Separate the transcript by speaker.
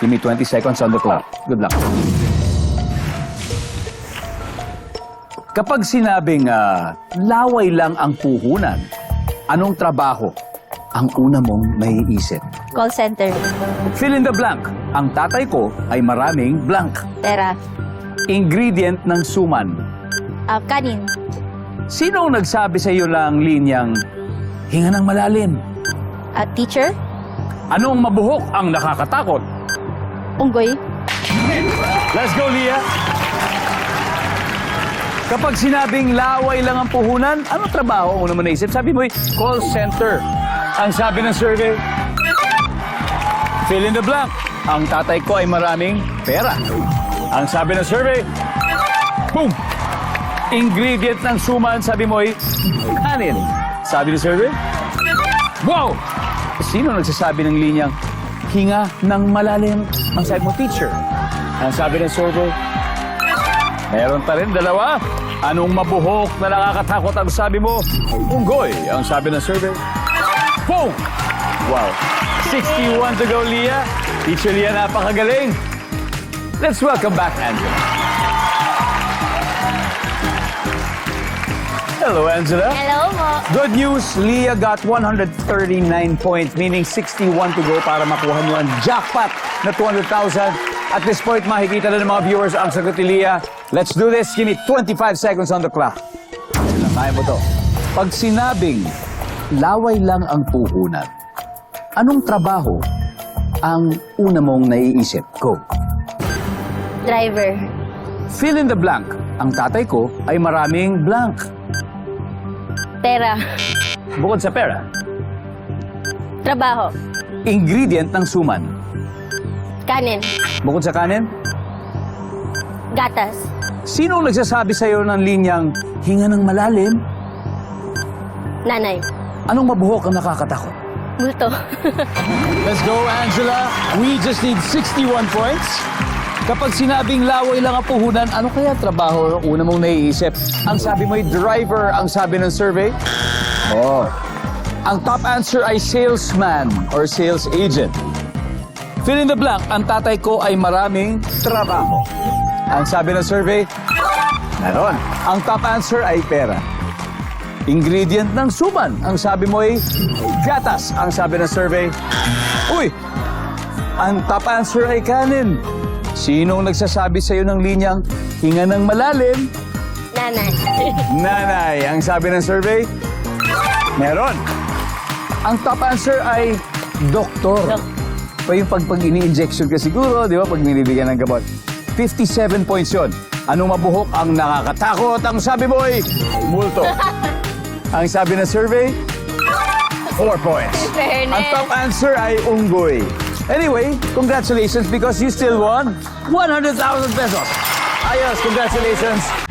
Speaker 1: Give me 20 seconds on the clock. Good luck. Kapag sinabing ah, laway lang ang puhunan, anong trabaho ang una mong naiisip?
Speaker 2: Call center.
Speaker 1: Fill in the blank. Ang tatay ko ay maraming blank.
Speaker 2: Tera.
Speaker 1: Ingredient ng suman.
Speaker 2: Uh, kanin.
Speaker 1: Sino ang nagsabi sa iyo lang linyang hinga ng malalim?
Speaker 2: Uh, teacher.
Speaker 1: Anong mabuhok ang nakakatakot?
Speaker 2: Unggoy.
Speaker 1: Let's go, Leah! Kapag sinabing laway lang ang puhunan, ano trabaho ang una mo naisip? Sabi mo, call center. Ang sabi ng survey, fill in the blank. Ang tatay ko ay maraming pera. Ang sabi ng survey, boom! Ingredient ng suman, sabi mo ay kanin. Sabi ng survey, wow! Sino nagsasabi ng linyang hinga ng malalim? Ang sabi mo, teacher. Ang sabi ng survey, meron pa rin dalawa. Anong mabuhok na nakakatakot ang sabi mo? Unggoy, ang sabi ng survey. Boom! Wow. 61 to go, Leah. Teacher Leah, napakagaling. Let's welcome back, Angela. Hello, Angela.
Speaker 2: Hello mo.
Speaker 1: Good news, Leah got 139 points, meaning 61 to go para makuha niyo ang jackpot na 200,000. At this point, makikita na ng mga viewers ang sagot ni Leah. Let's do this. Give me 25 seconds on the clock. Kaya mo to. Pag sinabing laway lang ang puhunan, anong trabaho ang una mong naiisip? Go.
Speaker 2: Driver.
Speaker 1: Fill in the blank. Ang tatay ko ay maraming blank.
Speaker 2: Tera.
Speaker 1: Bukod sa pera,
Speaker 2: Trabaho.
Speaker 1: ingredient ng suman.
Speaker 2: Kanin.
Speaker 1: Bukod sa kanin,
Speaker 2: Gatas.
Speaker 1: Sino ang nagsasabi sa iyo ng linyang hinga ng malalim?
Speaker 2: Nanay.
Speaker 1: Anong mabuhok ang nakakatakot?
Speaker 2: Multo.
Speaker 1: Let's go, Angela. We just need 61 points. Kapag sinabing laway lang ang puhunan, ano kaya trabaho una mong naiisip? Ang sabi mo ay driver, ang sabi ng survey? Oh. Ang top answer ay salesman or sales agent. Fill in the blank, ang tatay ko ay maraming trabaho. Ang sabi ng survey? Meron. Ang top answer ay pera. Ingredient ng suman. Ang sabi mo ay gatas. Ang sabi ng survey, Uy! Ang top answer ay kanin. Sinong nagsasabi sa iyo ng linyang hinga ng malalim?
Speaker 2: Nanay.
Speaker 1: Nanay. Ang sabi ng survey, meron. Ang top answer ay doktor.
Speaker 2: Dok-
Speaker 1: Pa yung pag, pag ini-injection ka siguro, di ba? Pag binibigyan ng gamot. 57 points yun. Anong mabuhok ang nakakatakot? Ang sabi mo ay multo. ang sabi ng survey, 4 points.
Speaker 2: Fairness.
Speaker 1: Ang top answer ay unggoy. Anyway, congratulations because you still won 100,000 pesos. Ayos, congratulations.